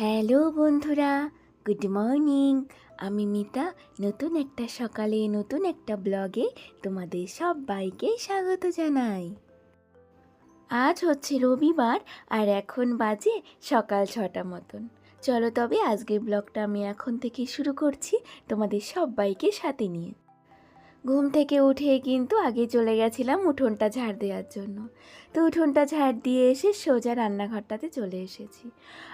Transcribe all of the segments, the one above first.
Hello বন্ধুরা, good morning. আমি মিতা, নতুন একটা সকালে, নতুন একটা ব্লগে তোমাদের সবাইকে স্বাগত জানাই। আজ হচ্ছে রবিবার আর এখন বাজে সকাল ছটা মতন। চলো তবে আজকের ব্লগটা আমি এখন থেকে শুরু করছি তোমাদের সবাইকে সাথে নিয়ে। ঘুম থেকে উঠে কিন্তু আগে চলে গেছিলাম উঠোনটা ঝাড় দেওয়ার জন্য। তো উঠোনটা ঝাড় দিয়ে এসে সোজা রান্নাঘরটাতে চলে এসেছি।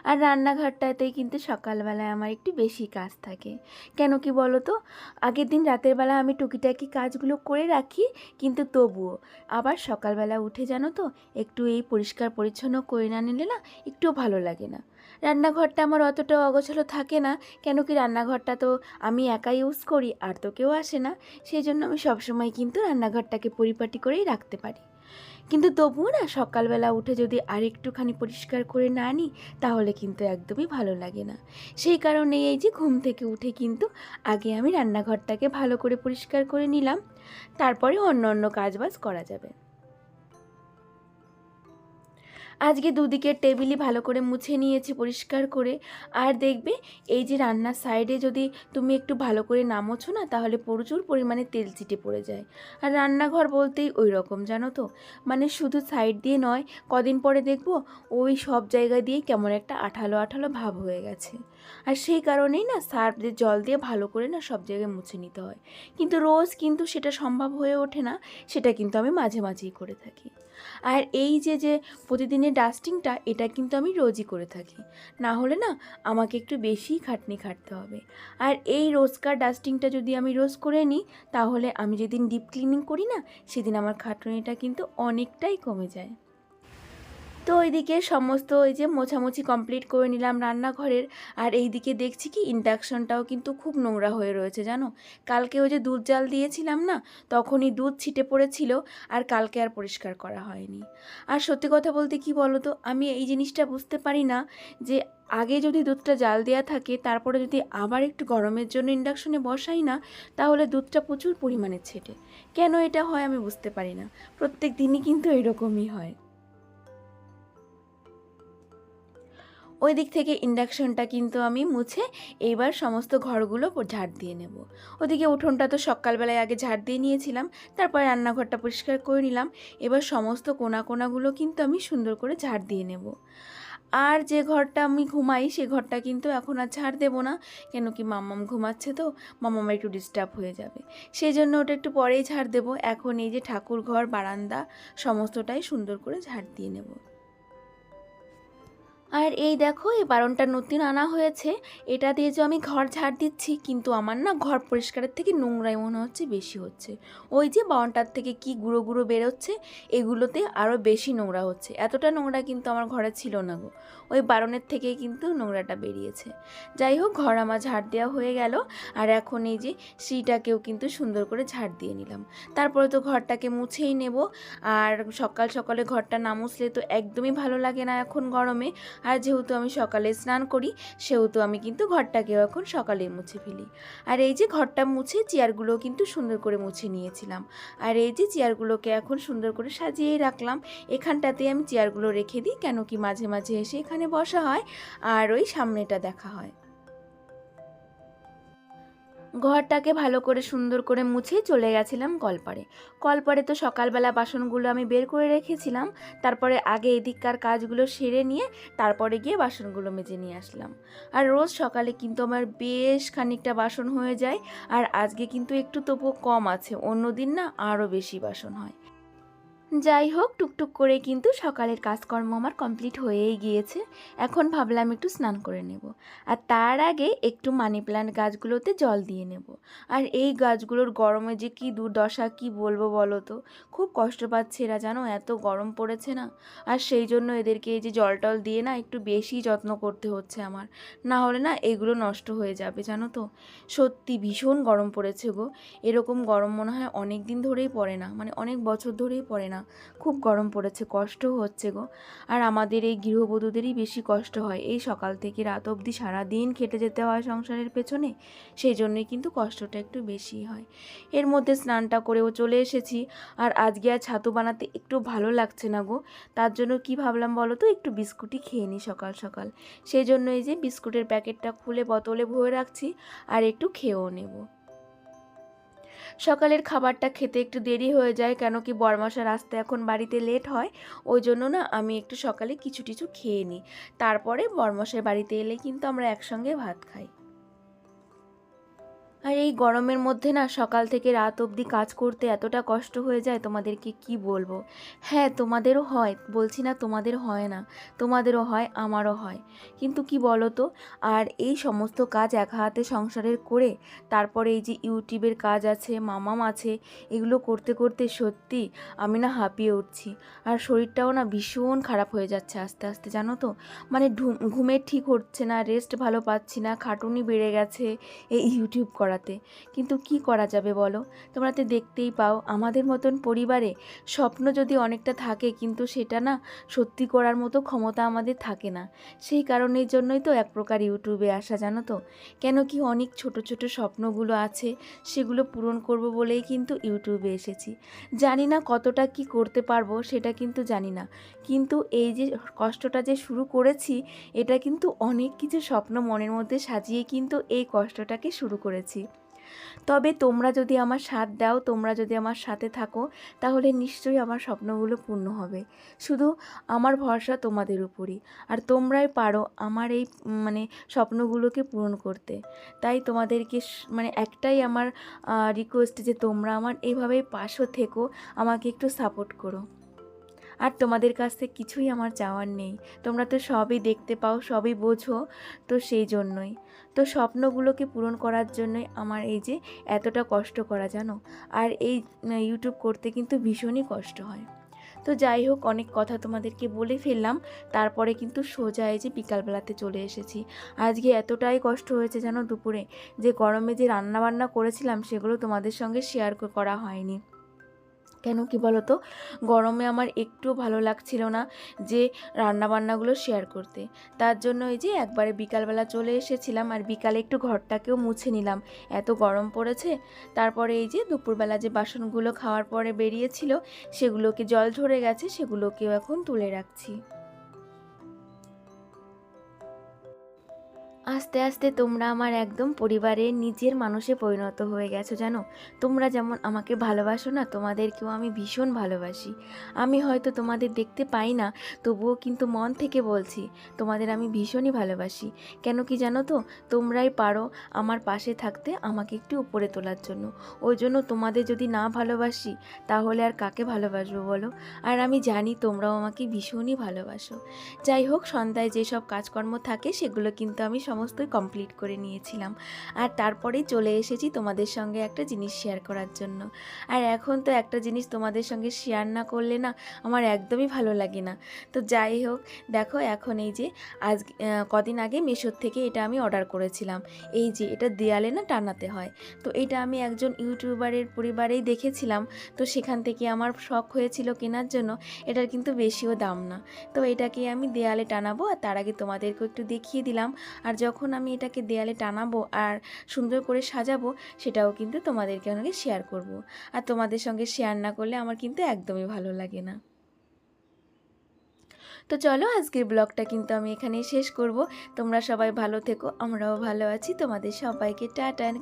আর রান্নাঘরটাতেই কিন্তু সকালবেলায় আমার একটু বেশি কাজ থাকে। কেন কি বলো তো আগের দিন রাতের বেলা আমি টুকিটাকি কাজগুলো করে রাখি, কিন্তু তবুও। আবার সকালবেলা উঠে জানো তো, একটু এই পরিষ্কার পরিচ্ছন্ন করে না নিলে না একটুও ভালো লাগে না। রান্নাঘরটা আমার অতটা অগোছালো থাকে না। কেন কি রান্নাঘরটা তো আমি একা ইউজ করি, আর তো কেউ আসে না। সেই জন্য আমি সবসময় কিন্তু রান্নাঘরটাকে পরিপাটি করেই রাখতে পারি। কিন্তু তবুও না, সকালবেলা উঠে যদি আর একটুখানি পরিষ্কার করে না নিই তাহলে কিন্তু একদমই ভালো লাগে না। সেই কারণে এই যে ঘুম থেকে উঠে কিন্তু আগে আমি রান্নাঘরটাকে ভালো করে পরিষ্কার করে নিলাম। তারপরে অন্য অন্য কাজবাজ করা যাবে। আজকে দুদিকের টেবিলই ভালো করে মুছে নিয়েছি পরিষ্কার করে। আর দেখবে, এই যে রান্নার সাইডে যদি তুমি একটু ভালো করে না মোছো না, তাহলে প্রচুর পরিমাণে তেল চিটে পড়ে যায়। আর রান্নাঘর বলতেই ওই রকম, জানো তো? মানে শুধু সাইড দিয়ে নয়, কদিন পরে দেখব ওই সব জায়গা দিয়ে কেমন একটা আঠালো আঠালো ভাব হয়ে গেছে। আর সেই কারণেই না, সার্ফ দিয়ে, জল দিয়ে ভালো করে না সব জায়গায় মুছে নিতে হয়। কিন্তু রোজ কিন্তু সেটা সম্ভব হয়ে ওঠে না, সেটা কিন্তু আমি মাঝে মাঝেই করে থাকি। আর এই যে যে প্রতিদিনের ডাস্টিংটা এটা কিন্তু আমি রোজই করে থাকি। না হলে না, আমাকে একটু বেশিই খাটনি খাটতে হবে। আর এই রোজকার ডাস্টিংটা যদি আমি রোজ করে নিই, তাহলে আমি যেদিন ডিপ ক্লিনিং করি না, সেদিন আমার খাটনিটা কিন্তু অনেকটাই কমে যায়। তো ওইদিকে সমস্ত ওই যে মোছামুছি কমপ্লিট করে নিলাম রান্নাঘরের। আর এইদিকে দেখছি কি ইন্ডাকশনটাও কিন্তু খুব নোংরা হয়ে রয়েছে, জানো? কালকে ওই যে দুধ জাল দিয়েছিলাম না, তখনই দুধ ছিটে পড়েছিল আর কালকে আর পরিষ্কার করা হয়নি। আর সত্যি কথা বলতে কি বলো তো আমি এই জিনিসটা বুঝতে পারি না যে আগে যদি দুধটা জাল দেওয়া থাকে, তারপরে যদি আবার একটু গরমের জন্য ইন্ডাকশনে বসাই না, তাহলে দুধটা প্রচুর পরিমাণে ছেটে। কেন এটা হয় আমি বুঝতে পারি না। প্রত্যেক দিনই কিন্তু এরকমই হয়। ওই দিক থেকে ইন্ডাকশনটা কিন্তু আমি মুছে এইবার সমস্ত ঘরগুলো ঝাড় দিয়ে নেব। ওদিকে উঠোনটা তো সকালবেলায় আগে ঝাড় দিয়ে নিয়েছিলাম, তারপরে রান্নাঘরটা পরিষ্কার করে নিলাম। এবার সমস্ত কোনা কোনাগুলো কিন্তু আমি সুন্দর করে ঝাড় দিয়ে নেব। আর যে ঘরটা আমি ঘুমাই, সে ঘরটা কিন্তু এখন আর ছাড় দেবো না, কেন কি মাম্মাম ঘুমাচ্ছে তো, মাম্মাম একটু ডিস্টার্ব হয়ে যাবে। সেই জন্য ওটা একটু পরেই ঝাড় দেবো। এখন এই যে ঠাকুর ঘর বারান্দা, সমস্তটাই সুন্দর করে ঝাড় দিয়ে নেব। আর এই দেখো, এই বারণটা নতুন আনা হয়েছে। এটা দিয়ে যে আমি ঘর ঝাড় দিচ্ছি, কিন্তু আমার না ঘর পরিষ্কারের থেকে নোংরাই মনে হচ্ছে, বেশি হচ্ছে। ওই যে বারণটার থেকে কি গুঁড়ো গুঁড়ো বেরোচ্ছে, এগুলোতে আরও বেশি নোংরা হচ্ছে। এতটা নোংরা কিন্তু আমার ঘরে ছিল না গো। ওই বারণের থেকেই কিন্তু নোংরাটা বেরিয়েছে। যাই হোক, ঘর আমার ঝাড় দেওয়া হয়ে গেল, আর এখন এই যে সিটাকেও কিন্তু সুন্দর করে ঝাড় দিয়ে নিলাম। তারপরে তো ঘরটাকে মুছেই নেব, আর সকাল সকালে ঘরটা না মুছলে তো একদমই ভালো লাগে না এখন গরমে। আর যেহেতু আমি সকালে স্নান করি, সেহেতু আমি কিন্তু ঘরটাকেও এখন সকালে মুছে ফেলি। আর এই যে ঘরটা মুছে চেয়ারগুলো কিন্তু সুন্দর করে মুছে নিয়েছিলাম। আর এই যে চেয়ারগুলোকে এখন সুন্দর করে সাজিয়ে রাখলাম এখানটাতে আমি চেয়ারগুলো রেখে দিই, কেন কি মাঝে মাঝে এসে এখানে বসা হয়, আর ওই সামনেটা দেখা হয়। ঘরটাকে ভালো করে সুন্দর করে মুছে চলে গেছিলাম কলপারে। কলপারে তো সকালবেলা বাসনগুলো আমি বের করে রেখেছিলাম, তারপরে আগে এদিককার কাজগুলো সেরে নিয়ে তারপরে গিয়ে বাসনগুলো মেজে নিয়ে আসলাম। আর রোজ সকালে কিন্তু আমার বেশ খানিকটা বাসন হয়ে যায়, আর আজকে কিন্তু একটু তবুও কম আছে অন্য দিন না আরও বেশি বাসন হয়। যাই হোক, টুকটুক করে কিন্তু সকালের কাজকর্ম আমার কমপ্লিট হয়েই গিয়েছে। এখন ভাবলাম একটু স্নান করে নেব। আর তার আগে একটু মানি প্ল্যান্ট গাছগুলোতে জল দিয়ে নেব। আর এই গাছগুলোর গরমে যে কি দুর্দশা, কি বলব বলো তো? খুব কষ্ট পাচ্ছে এরা জানো, এত গরম পড়েছে না? আর সেই জন্য এদেরকে এই যে জল টল দিয়ে না একটু বেশি যত্ন করতে হচ্ছে আমার। না হলে না এগুলো নষ্ট হয়ে যাবে, জানো তো? সত্যি ভীষণ গরম পড়েছে গো। এরকম গরম মনে হয় অনেক দিন ধরেই পড়ে না মানে অনেক বছর ধরেই পড়ে না। খুব গরম পড়েছে কষ্টও হচ্ছে গো। আর আমাদের এই গৃহবধূদেরই বেশি কষ্ট হয়। এই সকাল থেকে রাত অবধি সারাদিন খেটে যেতে হয় সংসারের পেছনে, সেই জন্যই কিন্তু কষ্টটা একটু বেশি হয়। এর মধ্যে স্নানটা করেও চলে এসেছি। আর আজকে আর ছাতু বানাতে একটু ভালো লাগছে না গো। তার জন্য কি ভাবলাম বলো তো, একটু বিস্কুটই খেয়ে নিই সকাল সকাল। সেই জন্য এই যে বিস্কুটের প্যাকেটটা খুলে বোতলে ভরে রাখছি, আর একটু খেয়েও নেব। সকালের খাবারটা খেতে একটু দেরি হয়ে যায় কেন কি বরমশার আসতে এখন বাড়িতে লেট হয়। ওই জন্য না আমি একটু সকালে কিছু টিছু খেয়ে নিই। তারপরে বরমশাই বাড়িতে এলে কিন্তু আমরা একসঙ্গে ভাত খাই। আর এই গরমের মধ্যে না সকাল থেকে রাত অবধি কাজ করতে এতটা কষ্ট হয়ে যায়, তোমাদেরকে কি বলব? হ্যাঁ তোমাদেরও হয়, বলছি না তোমাদের হয় না, তোমাদেরও হয়, আমারও হয়। কিন্তু কি বলো তো আর এই সমস্ত কাজ এক হাতে সংসারের করে, তারপরে এই যে ইউটিউবের কাজ আছে, মামাম আছে, এগুলো করতে করতে সত্যি আমি না হাঁপিয়ে উঠছি। আর শরীরটাও না ভীষণ খারাপ হয়ে যাচ্ছে আস্তে আস্তে, জানো তো? মানে ঘুমের ঠিক হচ্ছে না রেস্ট ভালো পাচ্ছি না, খাটুনি বেড়ে গেছে, এই ইউটিউব করাতে। কিন্তু কি করা যাবে বলো? তোমরা তো দেখতেই পাও, আমাদের মতন পরিবারে স্বপ্ন যদি অনেকটা থাকে, কিন্তু সেটা না সত্যি করার মতো ক্ষমতা আমাদের থাকে না। সেই কারণের জন্যই তো এক প্রকার ইউটিউবে আসা, জানো তো? কেন কি অনেক ছোট ছোট স্বপ্নগুলো আছে, সেগুলো পূরণ করব বলেই কিন্তু ইউটিউবে এসেছি। জানি না কতটা কি করতে পারব, সেটা কিন্তু জানি না। কিন্তু এই যে কষ্টটা যে শুরু করেছি, এটা কিন্তু অনেক কিছু স্বপ্ন মনের মধ্যে সাজিয়ে কিন্তু এই কষ্টটাকে শুরু করেছি। তবে তোমরা যদি আমার সাথ দাও, তোমরা যদি আমার সাথে থাকো, তাহলে নিশ্চয়ই আমার স্বপ্নগুলো পূর্ণ হবে। শুধু আমার ভরসা তোমাদের উপরই। আর তোমরাই পারো আমার এই মানে স্বপ্নগুলোকে পূরণ করতে। তাই তোমাদেরকে মানে একটাই আমার রিকোয়েস্ট যে তোমরা আমার এইভাবেই পাশও থেকো, আমাকে একটু সাপোর্ট করো। আর তোমাদের কাছ থেকে কিছুই আমার চাওয়ার নেই। তোমরা তো সবই দেখতে পাও, সবই বোঝো, তো সেই জন্যই। তো স্বপ্নগুলোকে পূরণ করার জন্যই আমার এই যে এতটা কষ্ট করা, জানো? আর এই ইউটিউব করতে কিন্তু ভীষণই কষ্ট হয়। তো যাই হোক, অনেক কথা তোমাদেরকে বলে ফেললাম। তারপরে কিন্তু সোজা এই যে বিকালবেলাতে চলে এসেছি। আজকে এতটাই কষ্ট হয়েছে, জানো, দুপুরে। যে গরমে যে রান্না বান্না করেছিলাম, সেগুলো তোমাদের সঙ্গে শেয়ার করা হয়নি। কেন কি বলো তো গরমে আমার একটু ভালো লাগছিল না যে রান্নাবান্নাগুলো শেয়ার করতে। তার জন্য এই যে একবারে বিকালবেলা চলে এসেছিলাম আর বিকালে একটু ঘরটাকেও মুছে নিলাম। এত গরম পড়েছে। তারপরে এই যে দুপুরবেলা যে বাসনগুলো খাওয়ার পরে বেরিয়েছিল, সেগুলোকে জল ঝরে গেছে, সেগুলোকেও এখন তুলে রাখছি। আস্তে আস্তে তোমরা আমার একদম পরিবারের নিজের মানুষে পরিণত হয়ে গেছো, জানো? তোমরা যেমন আমাকে ভালোবাসো না, তোমাদেরকেও আমি ভীষণ ভালোবাসি। আমি হয়তো তোমাদের দেখতে পাই না, তবুও কিন্তু মন থেকে বলছি, তোমাদের আমি ভীষণই ভালোবাসি। কেন কি জানো তো, তোমরাই পারো আমার পাশে থাকতে, আমাকে একটু উপরে তোলার জন্য। ওই জন্য তোমাদের যদি না ভালোবাসি, তাহলে আর কাকে ভালোবাসবো বলো? আর আমি জানি তোমরাও আমাকে ভীষণই ভালোবাসো। যাই হোক, সন্ধ্যায় যেসব কাজকর্ম থাকে, সেগুলো কিন্তু আমি সমস্তই কমপ্লিট করে নিয়েছিলাম। আর তারপরেই চলে এসেছি তোমাদের সঙ্গে একটা জিনিস শেয়ার করার জন্য। আর এখন তো একটা জিনিস তোমাদের সঙ্গে শেয়ার না করলে না আমার একদমই ভালো লাগে না। তো যাই হোক, দেখো এখন এই যে আজ কদিন আগে মেশোর থেকে এটা আমি অর্ডার করেছিলাম। এই যে এটা দেয়ালে না টানাতে হয়। তো এটা আমি একজন ইউটিউবারের পরিবারেই দেখেছিলাম। তো সেখান থেকে আমার শখ হয়েছিল কেনার জন্য। এটার কিন্তু বেশিও দাম না। তো এটাকে আমি দেয়ালে টানাবো আর তার আগে তোমাদেরকে একটু দেখিয়ে দিলাম। আর যখন আমি এটাকে দেয়ালে টানাবো আর সুন্দর করে সাজাবো, সেটাও কিন্তু তোমাদেরকে অনেকে শেয়ার করব। আর তোমাদের সঙ্গে শেয়ার না করলে আমার কিন্তু একদমই ভালো লাগে না। তো চলো আজকের ব্লগটা কিন্তু আমি এখানেই শেষ করব। তোমরা সবাই ভালো থেকো, আমরাও ভালো আছি। তোমাদের সবাইকে টাটা অ্যান্ড